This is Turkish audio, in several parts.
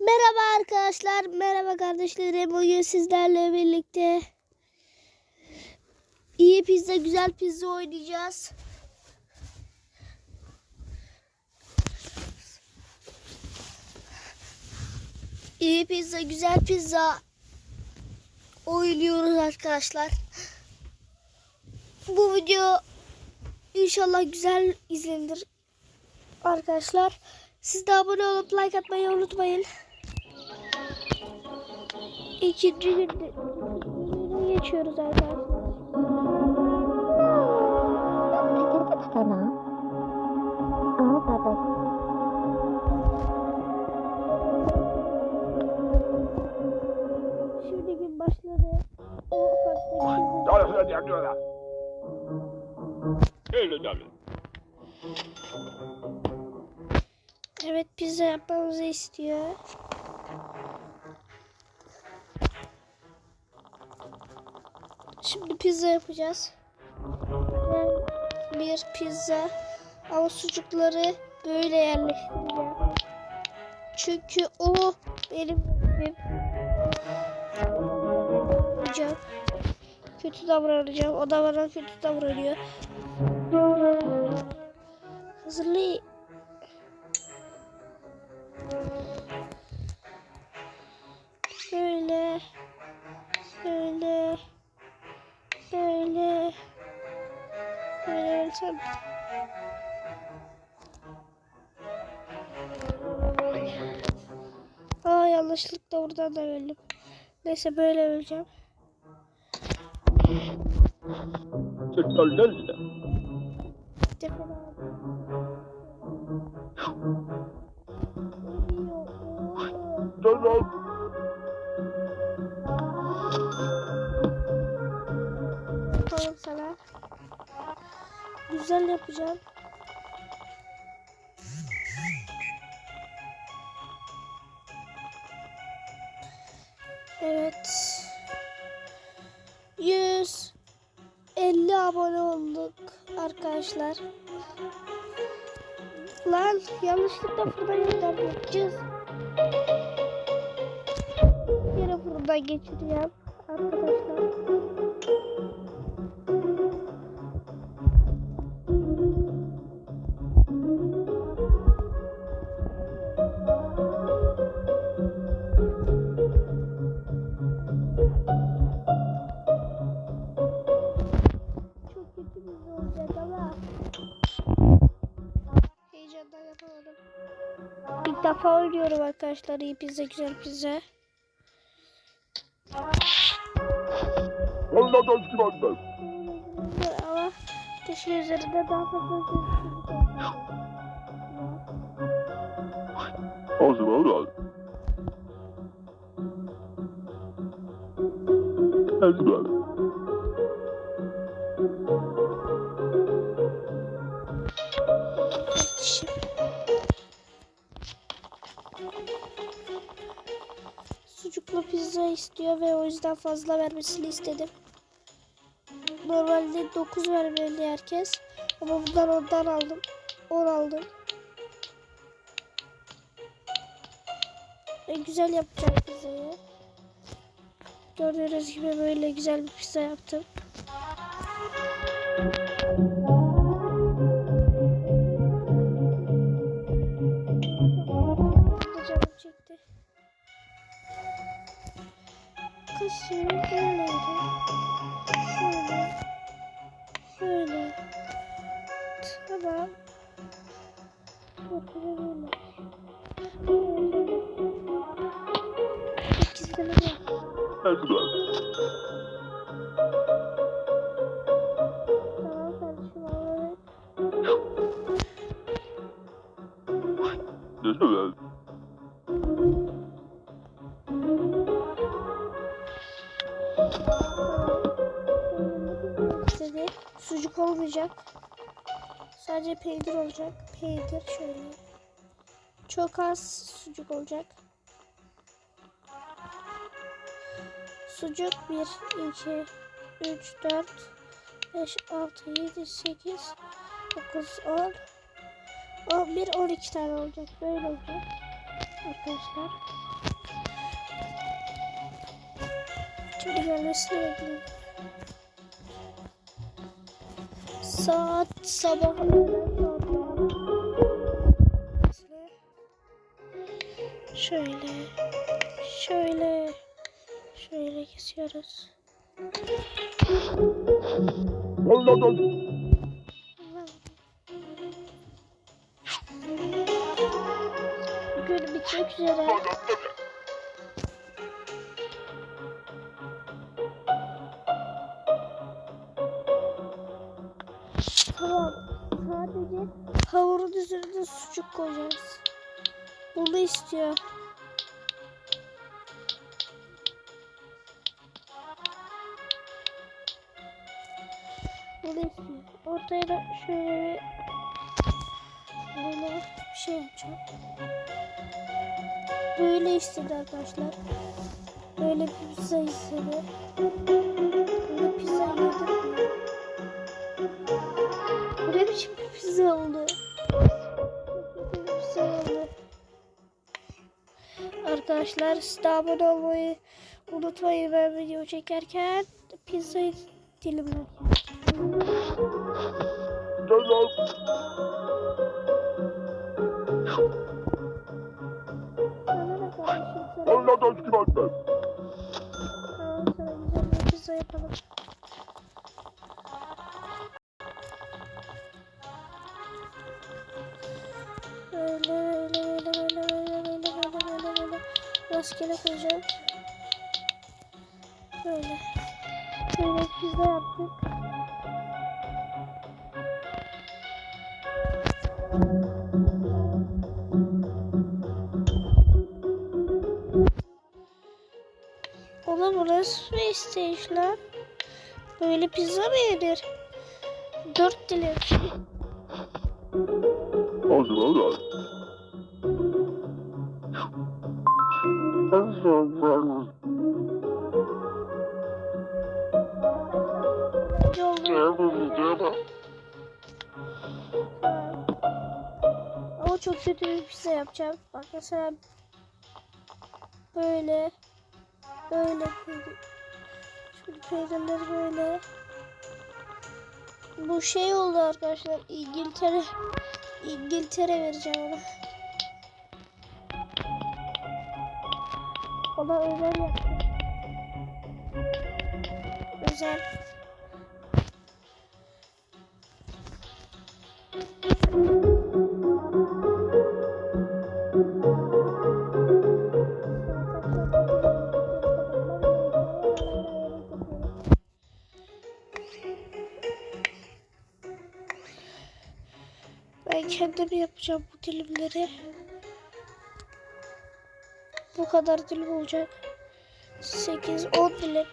Merhaba arkadaşlar, merhaba kardeşlerim. Bugün sizlerle birlikte iyi pizza, güzel pizza oynayacağız. İyi pizza, güzel pizza oynuyoruz arkadaşlar. Bu video inşallah güzel izlenir arkadaşlar. Siz de abone olup like atmayı unutmayın. İkinci günde geçiyoruz arkadaşlar. sana. Ama baba. Şimdi gün başladı. O karşıdaki tabii. Evet pizza yapmamızı istiyor. Şimdi pizza yapacağız. Bir pizza ama sucukları böyle yerleştireceğim. Çünkü o benim benim yapacağım. Kötü davranacağım. O da bana kötü davranıyor. Hazırlayın. Böyle. Böyle. Böyle. Böyle. Tabii. Aa yanlışlıkla buradan da öldüm. Neyse böyle öleceğim. Çıktı Güzel yapacağım. Evet. 150 abone olduk arkadaşlar. Lan yanlışlıkla fırına göndereceğiz. Yine fırından geçireceğim arkadaşlar. Defa oynuyorum arkadaşlar iyi pizza güzel pizza. Vallahi da güvenmem. Ama keşke üzerinde daha fazla gözükürdü. O zaman öyle. Ezber. İstiyor ve o yüzden fazla vermesini istedim. Normalde 9 vermeli herkes. Ama bundan ondan aldım. 10 aldım. Ve güzel yapacağım pizzayı. Gördüğünüz gibi böyle güzel bir pizza yaptım. Kaşığı böyleydi. Böyle. Böyle. Tamam. Bakın böyle. Sekiz tane var. Tamam kardeşim al evet. Olmayacak. Sadece peynir olacak. Peynir şöyle. Çok az sucuk olacak. Sucuk 1, 2, 3, 4, 5, 6, 7, 8, 9, 10, 11, 12 tane olacak. Böyle olacak. arkadaşlar. Şimdi gelmesini bekliyorum. Saat sabah Şöyle, şöyle, şöyle kesiyoruz. Bugün bitmek üzere. Tamam. Sadece hamurun üzerine sucuk koyacağız. Bunu istiyor. Bunu istiyor. Ortaya da şöyle bir böyle şey yapacağım. Böyle istedi arkadaşlar. Böyle bir pizza istedi. Böyle pizza yedim. güzel oldu. Güzel oldu. Arkadaşlar size abone olmayı unutmayın ben video çekerken pizzayı dilimle. Anladım. Anladım. Anladım. şöyle pizza yaptık. Oğlum burası PlayStation lan. Böyle pizza mı yenir? Dört dilim. Olur olur. Nasıl olur? Ver. Yolda. Ama çok kötü bir pizza yapacağım. Bak mesela böyle böyle. Şimdi peynirleri böyle. Bu şey oldu arkadaşlar. İngiltere İngiltere vereceğim ona. Ona özel yaptım. Özel. Kendim yapacağım bu dilimleri. Bu kadar dilim olacak. 8 10 dilim.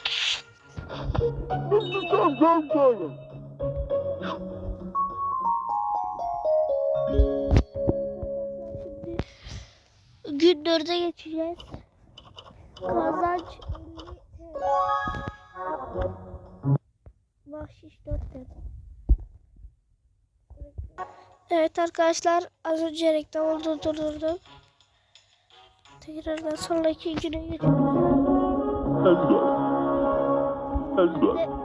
Gün 4'e geçeceğiz. Kazanç 50 Bahşiş 4 TL. Evet arkadaşlar az önce reklam durdurdum. Tekrardan sonraki güne. Ve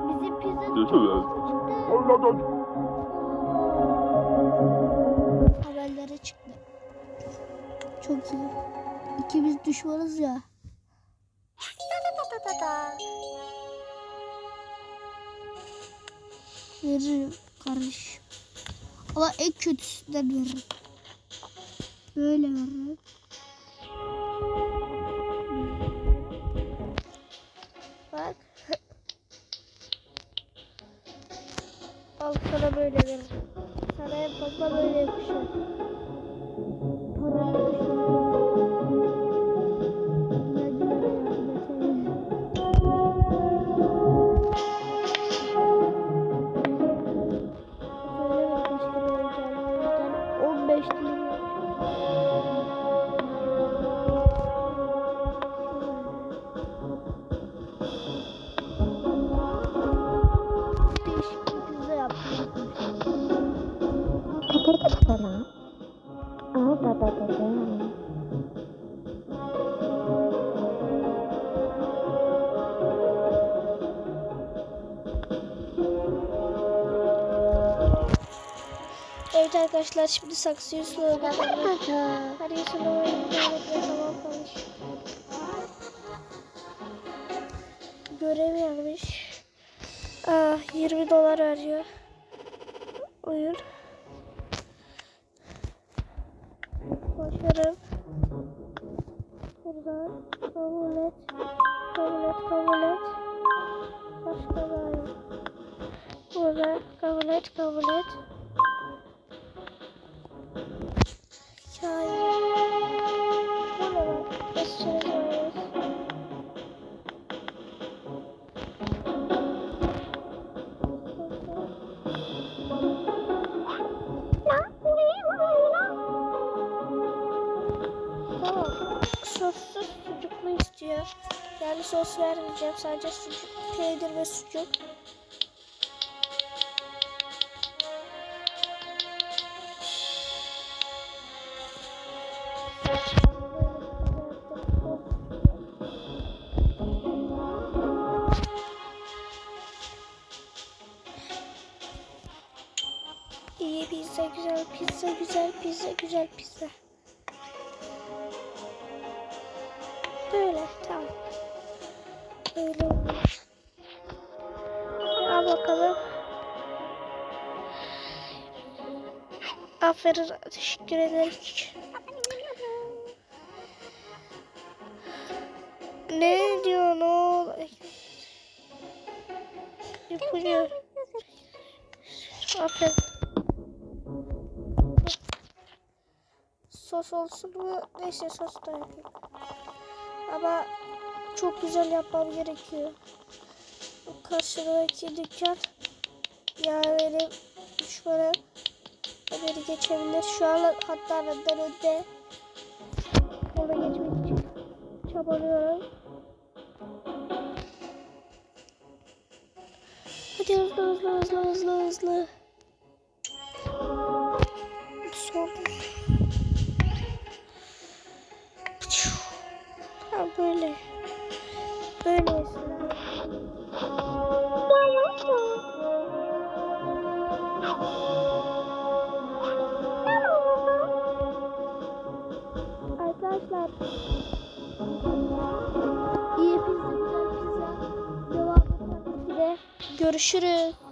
Bizim pizza. Haberlere çıktı. Çok iyi. İkimiz düşmanız ya. Veririm kardeş. Ama en kötüsünden veririm. Böyle veririm. Bak. Al sana böyle veririm. Sana en fazla böyle yakışır. Para Evet arkadaşlar şimdi saksıyı suladım. Hadi sulamayı tamam kalmış. Görev yazmış. Ah 20 dolar veriyor. Oyun. Başarım. Buradan kabul et. Kabul et, kabul et. Başka da yok. Burada kabul et, kabul et. Bak. Basacağız oraya. Tamam. Sossuz sucuklu istiyor. Yani sos vermeyeceğim. Sadece sucuk, peynir ve sucuk. Pizza, güzel pizza, güzel pizza. Böyle tamam. Böyle oluyor. Al bakalım. Aferin teşekkür ederim. Ne diyor ne ol? Yapıyor. Aferin. Sos olsun mu? Neyse sos da yapayım. Ama çok güzel yapmam gerekiyor. Karşıdaki dükkan ya benim düşmanım beni geçebilir. Şu an hatta benden önde. Ona geçmek için çabalıyorum. Hadi hızlı hızlı hızlı hızlı hızlı. Ha böyle. Böyle. Arkadaşlar. İyi pizza, güzel pizza. Devam edelim. Görüşürüz.